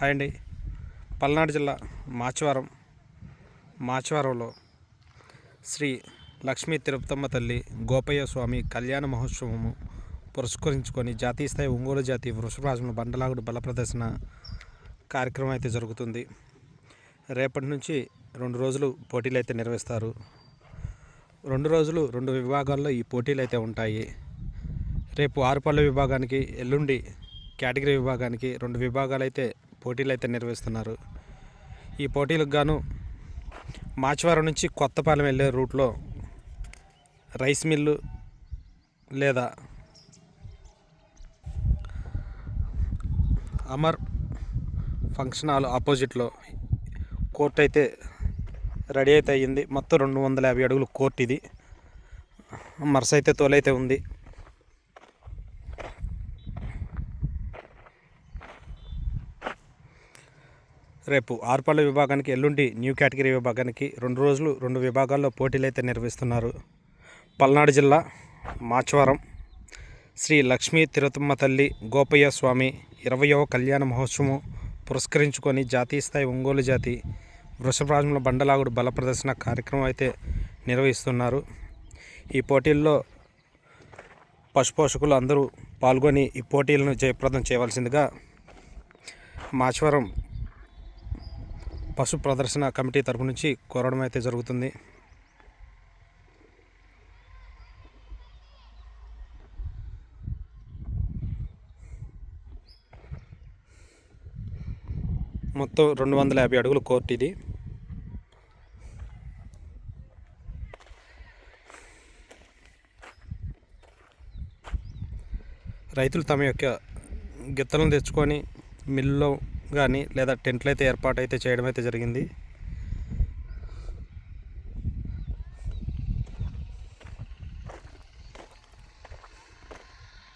Hi అండి. పల్నాడు జిల్లా మాచవరం మాచవరంలో శ్రీ లక్ష్మీ తిరుపతమ్మ తల్లి గోపయ్య స్వామి కళ్యాణ మహోత్సవము పురస్కరించుకొని జాతీయ స్థాయి ఒంగోలు జాతి వృషభరాజుల బండలాగుడు బల ప్రదర్శన కార్యక్రమం అయితే జరుగుతుంది. రేపటి నుంచి రెండు రోజులు పోటీలు అయితే నిర్వహిస్తారు. రెండు రోజులు రెండు విభాగాల్లో ఈ పోటీలు అయితే ఉంటాయి. రేపు ఆరుపల్ల విభాగానికి ఎల్లుండి కేటగిరీ విభాగానికి రెండు విభాగాలు అయితే పోటీలు అయితే నిర్వహిస్తున్నారు. ఈ పోటీలకు గాను మాచవరం నుంచి కొత్తపాలెం వెళ్ళే రూట్లో రైస్ మిల్లు లేదా అమర్ ఫంక్షన్ హాల్ ఆపోజిట్లో కోర్ట్ అయితే రెడీ అయితే అయ్యింది. మొత్తం రెండు వందల యాభై అడుగులు కోర్ట్ ఇది. మరసైతే అయితే తోలైతే ఉంది. రేపు ఆరుపల్లి విభాగానికి ఎల్లుండి న్యూ కేటగిరీ విభాగానికి రెండు రోజులు రెండు విభాగాల్లో పోటీలు అయితే నిర్వహిస్తున్నారు. పల్నాడు జిల్లా మాచవరం శ్రీ లక్ష్మీ తిరుతమ్మ తల్లి గోపయ్య స్వామి ఇరవయవ కళ్యాణ మహోత్సవం పురస్కరించుకొని జాతీయ స్థాయి ఒంగోలు జాతి వృషభరాజముల బండలాగుడు బల ప్రదర్శన కార్యక్రమం అయితే నిర్వహిస్తున్నారు. ఈ పోటీల్లో పశుపోషకులు అందరూ పాల్గొని ఈ పోటీలను జయప్రదం చేయవలసిందిగా మాచవరం పశు ప్రదర్శన కమిటీ తరపు నుంచి కోరడం అయితే జరుగుతుంది. మొత్తం రెండు వందల యాభై అడుగుల కోర్టు ఇది. రైతులు తమ యొక్క గిత్తలను తెచ్చుకొని మిల్లులో కానీ లేదా టెంట్లు అయితే ఏర్పాటు అయితే చేయడం అయితే జరిగింది.